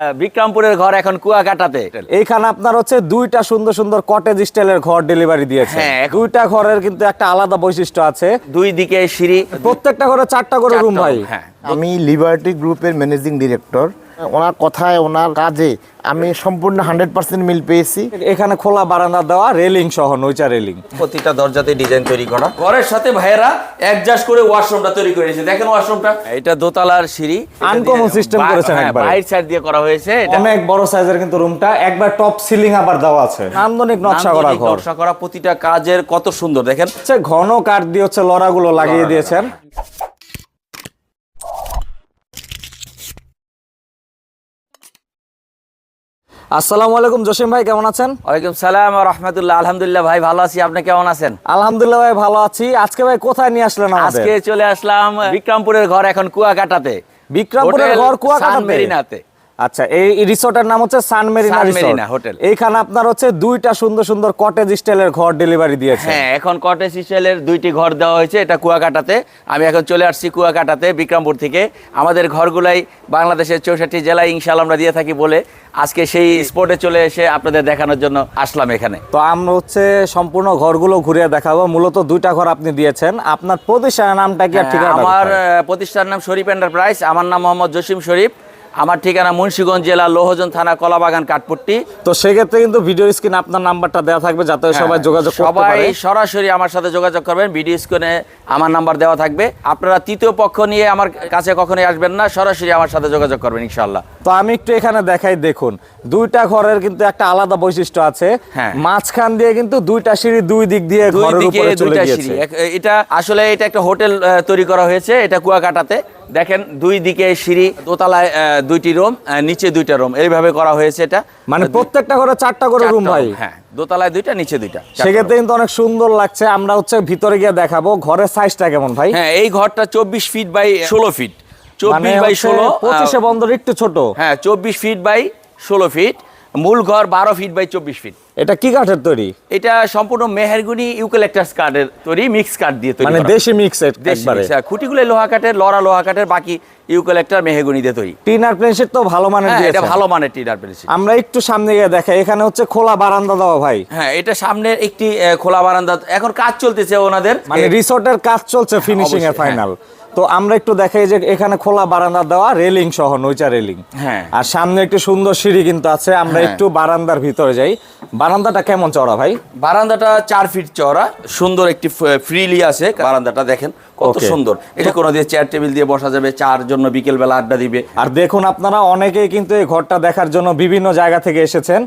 বিক্রমপুরের ঘর এখন কুয়াকাটাতে। এইখানে আপনার হচ্ছে দুইটা সুন্দর সুন্দর কটেজ স্টাইলের ঘর ডেলিভারি দিয়েছে। হ্যাঁ, দুইটা ঘরের কিন্তু একটা আলাদা বৈশিষ্ট্য আছে। দুই দিকে সিঁড়ি প্রত্যেকটা ঘরে চারটা করে রুম ভাই। হ্যাঁ। আমি লিবার্টি গ্রুপের ম্যানেজিং ডিরেক্টর ওনার কথায় ওনার কাজে আমি সম্পূর্ণ হান্ড্রেড পার্সেন্ট মিল পেয়েছি। এখানে খোলা বারান্দা দেওয়া রেলিং সহ নৈচা রেলিং। প্রতিটা দরজাতে ডিজাইন তৈরি করা। ঘরের সাথে ভাইয়েরা অ্যাডজাস্ট করে ওয়াশরুমটা তৈরি করেছে দেখেন ওয়াশরুমটা। এটা দোতলার সিঁড়ি। Uncommon সিস্টেম করেছেন একবারে। বাইর সাইড দিয়ে করা হয়েছে। এটা অনেক বড় সাইজের কিন্তু রুমটা একবার টপ সিলিং আবার দেওয়া আছে। নান্দনিক নকশা করা ঘর। নকশা করা। প্রতিটা কাজের কত সুন্দর। দেখেন। হচ্ছে ঘন কাঠ দিয়ে হচ্ছে লড়াগুলো লাগিয়ে দিয়েছেন। আসসালামু আলাইকুম জসিম ভাই কেমন আছেন? ওয়ালাইকুম সালাম রহমতুল্লাহ। আলহামদুলিল্লাহ ভাই ভালো আছি। আপনি কেমন আছেন? আলহামদুলিল্লাহ ভাই ভালো আছি। আজকে ভাই কোথায় নিয়ে আসলেন আজকে চলে আসলাম বিক্রমপুরের ঘর এখন কুয়াকাটাতে। বিক্রমপুরের ঘর কুয়াকাটা মেরিনাতে আচ্ছা এই রিসোর্টের নাম হচ্ছে সান মেরিনা রিসোর্ট। হোটেল। এইখানে আপনার হচ্ছে দুইটা সুন্দর সুন্দর কটেজ স্টাইলের ঘর ডেলিভারি দিয়েছে। হ্যাঁ এখন কটেজ স্টাইলের দুইটি ঘর দেওয়া হয়েছে এটা কুয়াকাটাতে। আমি এখন চলে আসছি কুয়াকাটাতে বিক্রমপুর থেকে। আমাদের ঘরগুলাই বাংলাদেশের চৌষট্টি জেলায় ইনশাল্লাহ আমরা দিয়ে থাকি বলে আজকে সেই স্পটে চলে এসে আপনাদের দেখানোর জন্য আসলাম এখানে। তো আমরা হচ্ছে সম্পূর্ণ ঘরগুলো ঘুরে দেখাবো। মূলত দুইটা ঘর আপনি দিয়েছেন। আপনার প্রতিষ্ঠানের নামটা কি আর হ্যাঁ, আমার আহ, প্রতিষ্ঠানের নাম শরীফ এন্টারপ্রাইজ আমার নাম মোহাম্মদ জসিম শরীফ। আমার ঠিকানা মুন্সিগঞ্জ জেলা লোহজন থানা কলাবাগান কাঠপট্টি। তো সেক্ষেত্রে কিন্তু ভিডিও স্ক্রিন আপনার নাম্বারটা দেওয়া থাকবে যাতে সবাই যোগাযোগ করতে হ্যাঁ, সবাই পারে। সরাসরি আমার সাথে যোগাযোগ করবেন ভিডিও স্ক্রিনে আমার নাম্বার দেওয়া থাকবে। আপনারা তৃতীয় পক্ষ নিয়ে আমার কাছে কখনোই আসবেন না সরাসরি আমার সাথে যোগাযোগ করবেন ইনশাল্লাহ তো আমি একটু এখানে দেখাই দেখুন দুইটা ঘরের কিন্তু একটা আলাদা বৈশিষ্ট্য আছে। হ্যাঁ। মাঝখান দিয়ে কিন্তু দুইটা সিঁড়ি দুই দিক দিয়ে ঘরের উপরে চলে গিয়েছে। এটা আসলে এটা একটা হোটেল তৈরি করা হয়েছে এটা কুয়াকাটাতে। দেখেন দুই দিকে সিঁড়ি দোতলায় দুইটি রুম নিচে দুইটা রুম। এইভাবে করা হয়েছে এটা। মানে প্রত্যেকটা করে চারটা করে রুম ভাই? হ্যাঁ দোতলায় দুইটা নিচে দুইটা। সেক্ষেত্রে কিন্তু অনেক সুন্দর লাগছে। আমরা হচ্ছে ভিতরে গিয়ে দেখাবো। ঘরের সাইজটা কেমন ভাই? হ্যাঁ এই ঘরটা চব্বিশ ফিট বাই ষোলো ফিট মানে চব্বিশ বাই ষোলো পঁচিশে বন্দর একটু ছোট। হ্যাঁ চব্বিশ ফিট বাই ষোলো ফিট মূল ঘর বারো ফিট বাই চব্বিশ ফিট এটা কি কাঠের তৈরি? এটা সম্পূর্ণ মেহেরগুনি ইউক্যালিপটাস কাঠের তৈরি মিক্স কাঠ দিয়ে তৈরি মানে দেশি মিক্স হ্যাঁ, খুঁটিগুলো লোহা কাঠের লড়া লোহা কাঠের বাকি ইউক্যালিপটার মেহেগুনি দিয়ে তৈরি। টিনার প্লেনশিট তো ভালো মানের হ্যাঁ এটা ভালো মানের টিনার পেরেছি আমরা একটু সামনে গিয়ে দেখাই এখানে হচ্ছে খোলা বারান্দা দেওয়া ভাই। হ্যাঁ এটা সামনের একটি খোলা বারান্দা। এখন কাজ চলতেছে ওনাদের। মানে রিসোর্টের কাজ চলছে ফিনিশিং এর ফাইনাল তো আমরা একটু দেখাই যে এখানে খোলা বারান্দা দেওয়া রেলিং সহ নৈচা রেলিং। হ্যাঁ। আর সামনে একটি সুন্দর সিঁড়ি কিন্তু আছে আমরা হ্যাঁ। একটু বারান্দার ভিতরে যাই। বারান্দাটা কেমন চড়া ভাই? বারান্দাটা চার ফিট চওড়া সুন্দর একটি ফ্রিলি আছে বারান্দাটা দেখেন কত সুন্দর। এটা কোনো দিয়ে চেয়ার টেবিল দিয়ে বসা যাবে চার জন্য বিকেল বেলা আড্ডা দিবে। আর দেখুন আপনারা অনেকেই কিন্তু এই ঘরটা দেখার জন্য বিভিন্ন জায়গা থেকে এসেছেন।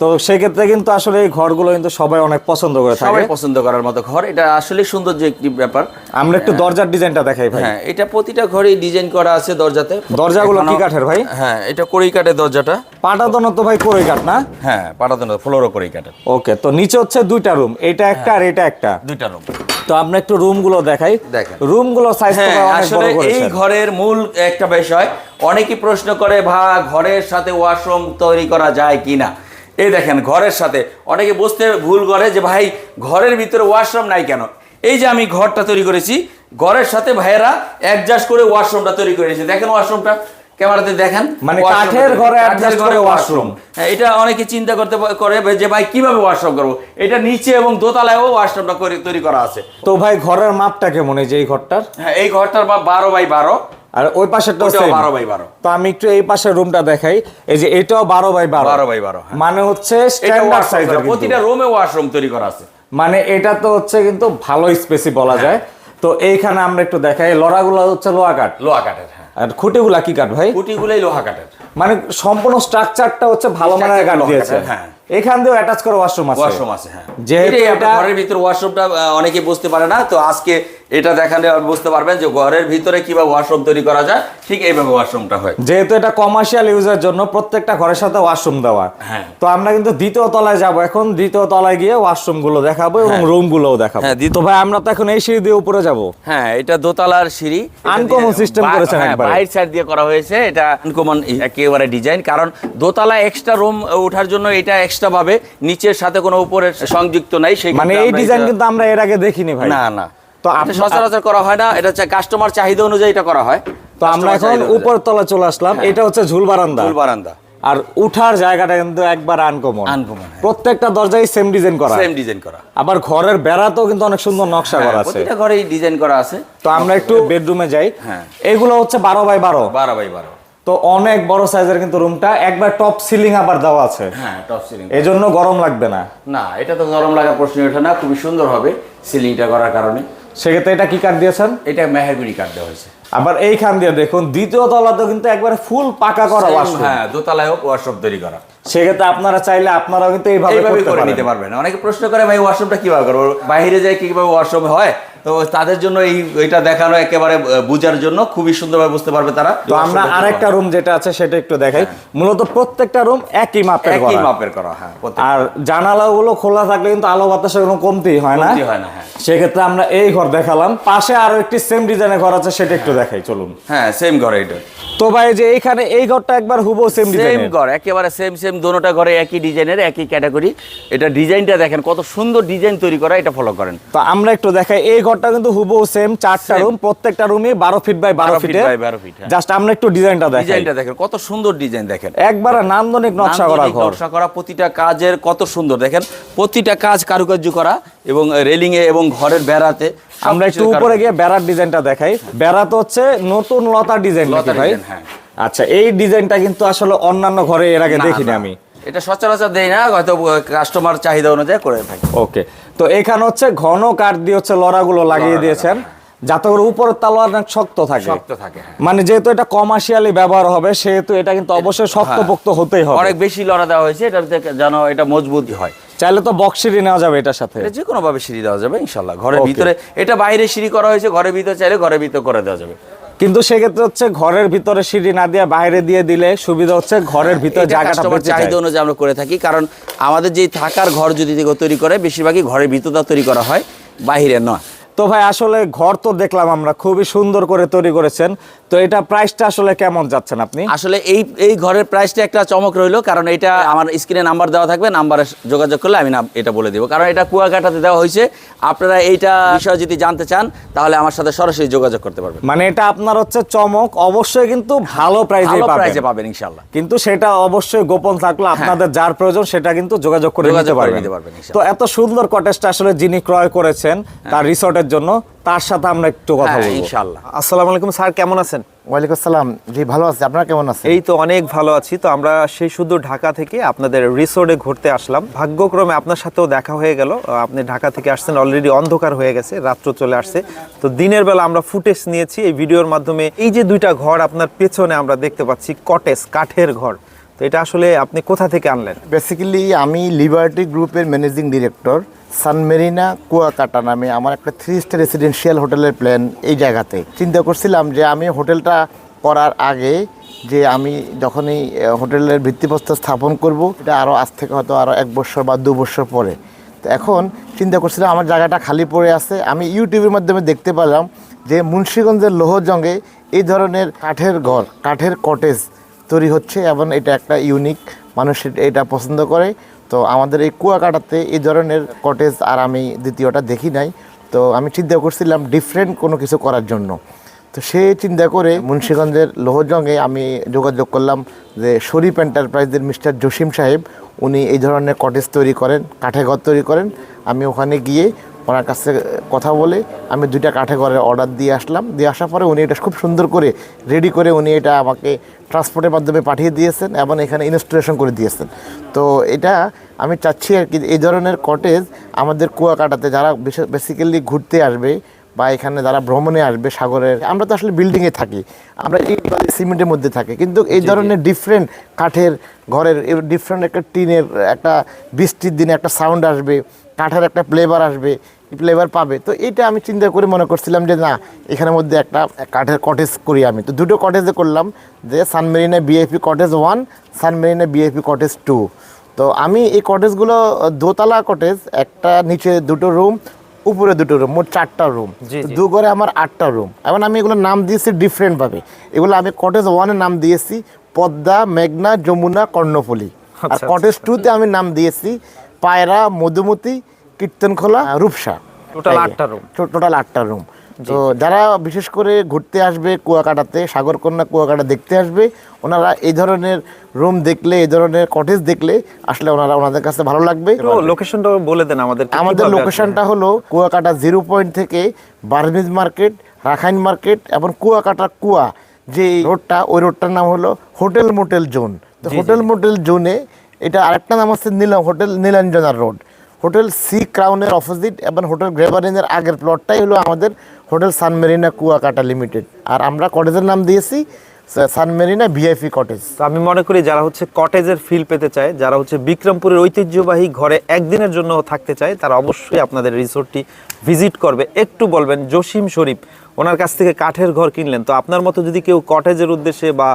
তো সেক্ষেত্রে কিন্তু আসলে এই ঘরগুলো কিন্তু সবাই অনেক পছন্দ করে থাকে। সবাই পছন্দ করার মতো ঘর। এটা আসলে সৌন্দর্য একটি ব্যাপার। আমরা একটু দরজার ডিজাইনটা দেখাই ভাই। হ্যাঁ এটা প্রতিটা ঘরেই ডিজাইন করা আছে দরজাতে। দরজাগুলো কি কাঠের ভাই? হ্যাঁ এটা কড়ই কাঠের দরজাটা। পাটা দোনো তো ভাই কই কাঠ না? হ্যাঁ পাটাতন ফ্লোরও কড়ই কাঠের। ওকে তো নিচে হচ্ছে দুইটা রুম এটা একটা আর এটা একটা। দুইটা রুম তো আমরা একটু রুমগুলো দেখাই। দেখেন। রুমগুলো সাইজ তো হ্যাঁ আসলে এই ঘরের মূল একটা বিষয় অনেকেই প্রশ্ন করে ভা ঘরের সাথে ওয়াশরুম তৈরি করা যায় কিনা? এই দেখেন ঘরের সাথে অনেকে বুঝতে ভুল করে যে ভাই ঘরের ভিতরে ওয়াশরুম নাই কেন? এই যে আমি ঘরটা তৈরি করেছি ঘরের সাথে ভাইয়েরা অ্যাডজাস্ট করে ওয়াশরুমটা তৈরি করেছে দেখেন ওয়াশরুমটা ক্যামেরাতে দেখেন। মানে কাঠের ঘরে ঘরে করে washroom। হ্যাঁ, এটা অনেকে চিন্তা করতে করে যে ভাই কীভাবে ওয়াশরুম করব? এটা নিচে এবং দোতলায়ও ওয়াশরুমটা করে- তৈরি করা আছে। তো ভাই ঘরের মাপটা কেমন এই যে এই ঘরটার? হ্যাঁ এই ঘরটার বা বারো বাই বারো। আর ওই পাশেরটাও? 12 বাই 12 তো আমি একটু এই পাশের রুমটা দেখাই। এই যে এটাও বারো বাই বারো। 12 বাই 12, হ্যাঁ। মানে হচ্ছে এটা স্ট্যান্ডার্ড সাইজের প্রতিটা রুমে ওয়াশরুম তৈরি করা আছে। মানে এটা তো হচ্ছে কিন্তু ভালো স্পেসি বলা যায়। তো এইখানে আমরা একটু দেখাই। লড়াগুলো হচ্ছে লোহা কাঠ। লোহা কাঠের হ্যাঁ। আর খুঁটিগুলা কি কাঠ ভাই? খুঁটিগুলোই লোহা কাঠের। মানে সম্পূর্ণ স্ট্রাকচারটা হচ্ছে ভালো মানের কাঠ দিয়েছে। হ্যাঁ। এখান দিয়েও অ্যাটাচ করে ওয়াশরুম আছে। ওয়াশরুম আছে হ্যাঁ। যেহেতু এটা- ঘরের ভিতর ওয়াশরুমটা অনেকে বুঝতে পারে না তো আজকে এটা দেখালে বুঝতে পারবেন যে ঘরের ভিতরে কীভাবে ওয়াশরুম তৈরি করা যায় ঠিক এইভাবে ওয়াশরুমটা হয়। যেহেতু এটা কমার্শিয়াল ইউজের জন্য প্রত্যেকটা ঘরের সাথে ওয়াশরুম দেওয়া। হ্যাঁ। তো আমরা কিন্তু দ্বিতীয় তলায় যাব এখন দ্বিতীয় তলায় গিয়ে ওয়াশরুমগুলো দেখাবো এবং রুম গুলোও দেখাবো। হ্যাঁ, তো ভাই আমরা তো এখন এই সিঁড়ি দিয়ে উপরে যাব। হ্যাঁ এটা দোতলার সিঁড়ি। বা- করেছেন হ্যাঁ, বাইর সাইড দিয়ে করা হয়েছে এটা আনকমন একেবারে ডিজাইন কারণ দোতলা এক্সট্রা রুম ওঠার জন্য এটা এক্সট্রা ভাবে নিচের সাথে কোনো উপরের সংযুক্ত নাই সেই মানে এই ডিজাইন কিন্তু আমরা এর আগে দেখিনি ভাই। না না। তো তো আপ- সচরাচর করা হয় না এটা হচ্ছে কাস্টমার চাহিদা অনুযায়ী এটা করা হয়। তো আমরা এখন উপর তলা চলে আসলাম এটা হচ্ছে ঝুল বারান্দা। ফুল বারান্দা। আর উঠার জায়গাটা কিন্তু একবার আনকমন Uncommon, হ্যাঁ। প্রত্যেকটা দরজায় সেম ডিজাইন করা। সেম ডিজাইন করা। আবার ঘরের বেড়াতেও কিন্তু অনেক সুন্দর নকশা করা হ্যাঁ, আছে। প্রতিটা ঘরেই ডিজাইন করা আছে। তো আমরা একটু বেডরুমে যাই। হ্যাঁ। এগুলো হচ্ছে বারো বাই বারো। বারো বাই বারো। তো অনেক বড় সাইজের কিন্তু রুমটা একবার টপ সিলিং আবার দেওয়া আছে। হ্যাঁ টপ সিলিং এই জন্য গরম লাগবে না। না এটা তো গরম লাগার প্রশ্ন ওঠে না খুবই সুন্দর হবে সিলিংটা করার কারণে। সেক্ষেত্রে এটা কি কাঠ দিয়েছেন? এটা মেহেরগুড়ি কাট দেওয়া হয়েছে। আবার এইখান দিয়ে দেখুন দ্বিতীয় তলাতেও কিন্তু একবারে ফুল পাকা করা ওয়াশরুম হ্যাঁ দোতলায় হোক ওয়াশরুম তৈরি করা। সেক্ষেত্রে আপনারা চাইলে আপনারাও কিন্তু এইভাবে এইভাবে করে নিতে পারবেন। অনেকে প্রশ্ন করে ভাই ওয়াশরুমটা কীভাবে করব? বাইরে যায় কীভাবে ওয়াশরুম হয়? তো তাদের জন্য এই এটা দেখানো একেবারে বোঝার জন্য খুবই সুন্দরভাবে বুঝতে পারবে তারা। তো আমরা আরেকটা রুম যেটা আছে সেটা একটু দেখাই। মূলত প্রত্যেকটা রুম একই মাপের একই মাপের করা হ্যাঁ আর জানালাগুলো খোলা থাকলে কিন্তু আলো বাতাসের কোনো কমতি হয় না। হয় না, হ্যাঁ। সেক্ষেত্রে আমরা এই ঘর দেখালাম। পাশে আরও একটি সেম ডিজাইনের ঘর আছে সেটা একটু দেখাই চলুন। হ্যাঁ সেম ঘর এটা তো ভাই যে এইখানে এই ঘরটা একবার হুবো সেম সেম ঘর একেবারে সেম সেম দোনোটা ঘরে একই ডিজাইনের একই ক্যাটাগরি এটা ডিজাইনটা দেখেন কত সুন্দর ডিজাইন তৈরি করা এটা ফলো করেন। তো আমরা একটু দেখাই এই ঘরটা কিন্তু হুবো সেম চারটা রুম প্রত্যেকটা রুমই বারো ফিট বাই বারো 12 feet ফিটের 12 feet, হ্যাঁ। জাস্ট আমরা একটু ডিজাইনটা দেখাই। ডিজাইনটা দেখেন কত সুন্দর ডিজাইন দেখেন। একবারে নান্দনিক নকশা করা ঘর। নকশা করা প্রতিটা কাজের কত সুন্দর। দেখেন প্রতিটা কাজ কারুকার্য করা এবং রেলিং এ এবং ঘরের বেড়াতে আমরা একটু উপরে গিয়ে বেড়ার ডিজাইনটা দেখাই। বেড়া তো হচ্ছে নতুন লতা ডিজাইন লতা ভাই? হ্যাঁ। আচ্ছা এই ডিজাইনটা কিন্তু আসলে অন্যান্য ঘরে এর আগে দেখিনি আমি। এটা সচরাচর দেই না হয়তো কাস্টমার চাহিদা অনুযায়ী করে থাকি। ওকে তো এখানে হচ্ছে ঘন কাঠ দিয়ে হচ্ছে লড়াগুলো লাগিয়ে দিয়েছেন। যাতে করে উপরের তালোয়ার অনেক শক্ত থাকে। শক্ত থাকে হ্যাঁ। মানে যেহেতু এটা কমার্শিয়ালি ব্যবহার হবে সেহেতু এটা কিন্তু অবশ্যই শক্তপোক্ত হতেই হবে। অনেক বেশি লড়া দেওয়া হয়েছে এটা যেন এটা মজবুত হয়। চাইলে তো বক্স সিঁড়ি নেওয়া যাবে এটার সাথে। যে কোনো ভাবে সিঁড়ি দেওয়া যাবে ইনশাল্লাহ। ঘরের ভিতরে এটা বাইরে সিঁড়ি করা হয়েছে ঘরের ভিতরে চাইলে ঘরের ভিতরে করে দেওয়া যাবে। কিন্তু সেক্ষেত্রে হচ্ছে ঘরের ভিতরে সিঁড়ি না দিয়ে বাইরে দিয়ে দিলে সুবিধা হচ্ছে ঘরের ভিতরে এটা জায়গাটা। চাহিদা অনুযায়ী আমরা করে থাকি কারণ আমাদের যে থাকার ঘর যদি তৈরি করে বেশিরভাগই ঘরের ভিতরটা তৈরি করা হয় বাহিরে নয় তো ভাই আসলে ঘর তো দেখলাম আমরা খুবই সুন্দর করে তৈরি করেছেন। তো এটা প্রাইসটা আসলে কেমন যাচ্ছেন আপনি? আসলে এই এই ঘরের প্রাইসটা একটা চমক রইল কারণ এটা আমার স্ক্রিনে নাম্বার দেওয়া থাকবে নাম্বারে যোগাযোগ করলে আমি এটা বলে দেবো। কারণ এটা কুয়াকাটাতে দেওয়া হয়েছে আপনারা এইটা বিষয়ে যদি জানতে চান তাহলে আমার সাথে সরাসরি যোগাযোগ করতে পারবেন। মানে এটা আপনার হচ্ছে চমক অবশ্যই কিন্তু ভালো প্রাইজে ভালো পাবেন। প্রাইসে পাবেন ইনশাল্লাহ কিন্তু সেটা অবশ্যই গোপন থাকল আপনাদের যার প্রয়োজন সেটা কিন্তু যোগাযোগ করে নিতে পারবেন। নিতে পারবেন, তো এত সুন্দর কটেজটা আসলে যিনি ক্রয় করেছেন তার রিসর্টের জন্য তার সাথে আমরা একটু কথা হ্যাঁ বলব। ইনশাল্লাহ আসসালামু আলাইকুম স্যার কেমন আছেন? ওয়ালাইকুম আসসালাম। জি ভালো আছি। আপনারা কেমন আছেন? এই তো অনেক ভালো আছি। তো আমরা সেই শুধু ঢাকা থেকে আপনাদের রিসোর্টে ঘুরতে আসলাম। ভাগ্যক্রমে আপনার সাথেও দেখা হয়ে গেল। আপনি ঢাকা থেকে আসছেন অলরেডি অন্ধকার হয়ে গেছে রাত্র চলে আসছে। তো দিনের বেলা আমরা ফুটেজ নিয়েছি। এই ভিডিওর মাধ্যমে এই যে দুইটা ঘর আপনার পেছনে আমরা দেখতে পাচ্ছি কটেজ কাঠের ঘর। তো এটা আসলে আপনি কোথা থেকে আনলেন? বেসিক্যালি আমি লিবার্টি গ্রুপের ম্যানেজিং ডিরেক্টর সানমেরিনা কুয়াকাটা নামে আমার একটা থ্রি স্টার রেসিডেন্সিয়াল হোটেলের প্ল্যান এই জায়গাতে। চিন্তা করছিলাম যে আমি হোটেলটা করার আগে যে আমি যখনই হোটেলের ভিত্তিপ্রস্তর স্থাপন করব, এটা আরও আজ থেকে হয়তো আরও এক বছর বা দু বছর পরে। তো এখন চিন্তা করছিলাম আমার জায়গাটা খালি পড়ে আছে। আমি ইউটিউবের মাধ্যমে দেখতে পেলাম যে মুন্সীগঞ্জের লোহজঙ্গে এই ধরনের কাঠের ঘর, কাঠের কটেজ তৈরি হচ্ছে এবং এটা একটা ইউনিক মানুষ এটা- পছন্দ করে। তো আমাদের এই কুয়াকাটাতে এই ধরনের কটেজ আর আমি দ্বিতীয়টা দেখি নাই। তো আমি চিন্তা করছিলাম ডিফারেন্ট কোনো কিছু করার জন্য। তো সে চিন্তা করে মুন্সীগঞ্জের লোহজঙ্গে আমি যোগাযোগ করলাম যে শরীফ এন্টারপ্রাইজের মিস্টার জসিম সাহেব, উনি এই ধরনের কটেজ তৈরি করেন কাঠে ঘর তৈরি করেন। আমি ওখানে গিয়ে ওনার কাছে কথা বলে আমি দুইটা কাঠে ঘরের অর্ডার দিয়ে আসলাম। দিয়ে আসার পরে উনি এটা খুব সুন্দর করে রেডি করে উনি এটা আমাকে ট্রান্সপোর্টের মাধ্যমে পাঠিয়ে দিয়েছেন এবং এখানে ইনস্টলেশন করে দিয়েছেন। তো এটা আমি চাচ্ছি আর কি এই ধরনের কটেজ আমাদের কুয়াকাটাতে যারা বেসিক্যালি ঘুরতে আসবে বা এখানে যারা ভ্রমণে আসবে সাগরের আমরা তো আসলে বিল্ডিংয়ে থাকি। আমরা এই সিমেন্টের মধ্যে থাকি। কিন্তু এই ধরনের ডিফারেন্ট কাঠের ঘরের ডিফারেন্ট একটা টিনের একটা বৃষ্টির দিনে একটা সাউন্ড আসবে কাঠের একটা ফ্লেভার আসবে। ফ্লেভার পাবে। তো এটা আমি চিন্তা করে মনে করছিলাম যে না এখানের মধ্যে একটা কাঠের কটেজ করি আমি। তো দুটো কটেজে করলাম যে Sunmarina BAP cottage one Sunmarina BAP cottage two তো আমি এই কটেজগুলো দোতলা কটেজ একটা নিচে দুটো রুম উপরে দুটো রুম মোট চারটা রুম। দু ঘরে আমার আটটা রুম এবং আমি এগুলোর নাম দিয়েছি ডিফারেন্টভাবে এগুলো আমি কটেজ ওয়ানের নাম দিয়েছি পদ্মা মেঘনা যমুনা কর্ণফুলি। আর আচ্ছা, কটেজ টুতে আমি নাম দিয়েছি পায়রা মধুমতি কীর্তনখোলা রূপসা। Total আটটা room। টোটাল আটটা রুম তো যারা বিশেষ করে ঘুরতে আসবে কুয়াকাটাতে সাগরকন্যা কুয়াকাটা দেখতে আসবে ওনারা এই ধরনের রুম দেখলে এই ধরনের কটেজ দেখলে আসলে ওনারা ওনাদের কাছে ভালো লাগবে। লোকেশনটা বলে দেন আমাদের আমাদের লোকেশনটা হলো কুয়াকাটা জিরো পয়েন্ট থেকে বার্মিজ মার্কেট রাখাইন মার্কেট এবং কুয়াকাটা কুয়া। যে রোডটা ওই রোডটার নাম হলো হোটেল মোটেল জোন। তো হোটেল মোটেল জোনে এটা আরেকটা নাম হচ্ছে নীলম হোটেল নীলাঞ্জনার রোড। হোটেল সি ক্রাউনের অপোজিট এবং হোটেল গ্রেভারিনের আগের প্লটটাই হলো আমাদের হোটেল সানমেরিনা কুয়াকাটা লিমিটেড। আর আমরা কটেজের নাম দিয়েছি সানমেরিনা ভিআইপি কটেজ। তো আমি মনে করি যারা হচ্ছে কটেজের ফিল পেতে চায়, যারা হচ্ছে বিক্রমপুরের ঐতিহ্যবাহী ঘরে একদিনের জন্য থাকতে চায়, তারা অবশ্যই আপনাদের রিসোর্টটি ভিজিট করবে। একটু বলবেন, জসিম শরীফ, ওনার কাছ থেকে কাঠের ঘর কিনলেন। তো আপনার মতো যদি কেউ কটেজের উদ্দেশ্যে বা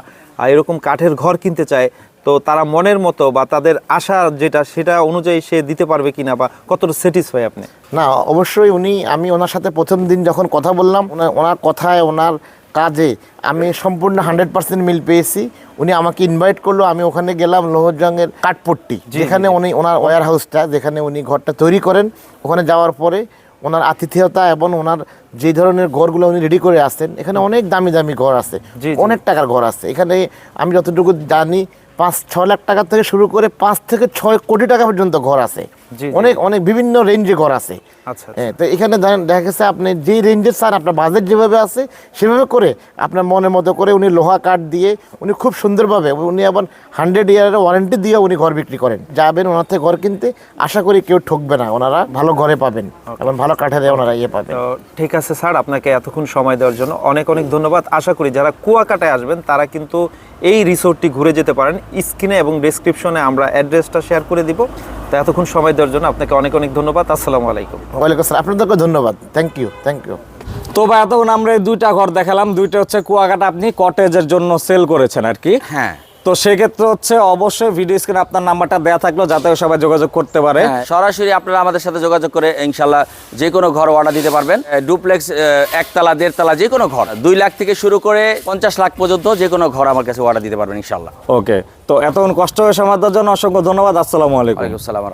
এরকম কাঠের ঘর কিনতে চায় তো তারা মনের মতো বা তাদের আশা যেটা সেটা অনুযায়ী সে দিতে পারবে কিনা বা কতটা স্যাটিসফাই আপনি? না অবশ্যই উনি আমি ওনার সাথে প্রথম দিন যখন কথা বললাম ওনা- ওনার কথায় ওনার কাজে আমি সম্পূর্ণ হান্ড্রেড পার্সেন্ট মিল পেয়েছি। উনি আমাকে ইনভাইট করল আমি ওখানে গেলাম লোহরজংয়ের কাঠপট্টি যেখানে উনি ওনার ওয়ার হাউসটা যেখানে উনি ঘরটা তৈরি করেন। ওখানে যাওয়ার পরে ওনার আতিথেয়তা এবং ওনার যে ধরনের ঘরগুলো উনি রেডি করে আসতেন এখানে অনেক দামি দামি ঘর আছে। অনেক টাকার ঘর আছে। এখানে আমি যতটুকু জানি পাঁচ ছ লাখ টাকা থেকে শুরু করে পাঁচ থেকে ছয় কোটি টাকা পর্যন্ত ঘর আছে। অনেক অনেক বিভিন্ন রেঞ্জে ঘর আছে। আচ্ছা হ্যাঁ, তো এখানে দেখা- গেছে আপনি যেই রেঞ্জের স্যার আপনার বাজেট যেভাবে আছে সেভাবে করে আপনার মনের মতো করে উনি লোহা কাঠ দিয়ে উনি খুব সুন্দরভাবে উনি আবার হান্ড্রেড ইয়ারের ওয়ারেন্টি দিয়ে উনি ঘর বিক্রি করেন। যাবেন ওনার থেকে ঘর কিনতে আশা করি কেউ ঠকবে না ওনারা ভালো ঘরে পাবেন এবং ভালো কাঠের ওনারা ইয়ে পাবেন। ঠিক আছে স্যার আপনাকে এতক্ষণ সময় দেওয়ার জন্য অনেক অনেক ধন্যবাদ। আশা করি যারা কুয়াকাটায় আসবেন তারা কিন্তু এই রিসোর্টটি ঘুরে যেতে পারেন। স্ক্রিনে এবং ডিসক্রিপশনে আমরা অ্যাড্রেসটা শেয়ার করে দিব। তা এতক্ষণ সময় দেওয়ার জন্য আপনাকে অনেক অনেক ধন্যবাদ। আসসালামু আলাইকুম। ওয়ালাইকুম আসসালাম। আপনাদেরকে ধন্যবাদ। থ্যাংক ইউ থ্যাংক ইউ তো ভাই এতক্ষণ আমরা এই দুইটা ঘর দেখালাম। দুইটা হচ্ছে কুয়াকাটা আপনি কটেজের জন্য সেল করেছেন আর কি। হ্যাঁ। তো সেক্ষেত্রে হচ্ছে অবশ্যই ভিডিও স্ক্রিনে আপনার নাম্বারটা দেওয়া থাকল যাতে সবাই যোগাযোগ করতে পারে। হ্যাঁ, সরাসরি আপনারা আমাদের সাথে যোগাযোগ করে ইনশাল্লাহ যে কোনো ঘর অর্ডার দিতে পারবেন। ডুপ্লেক্স একতলা দেড়তলা যে কোনো ঘর। দুই লাখ থেকে শুরু করে পঞ্চাশ লাখ পর্যন্ত যে কোনো ঘর আমার কাছে অর্ডার দিতে পারবেন ইনশাল্লাহ ওকে তো এতক্ষণ কষ্ট হয়ে সময় দেওয়ার জন্য অসংখ্য ধন্যবাদ। আসসালামু আলাইকুম। আসসালাম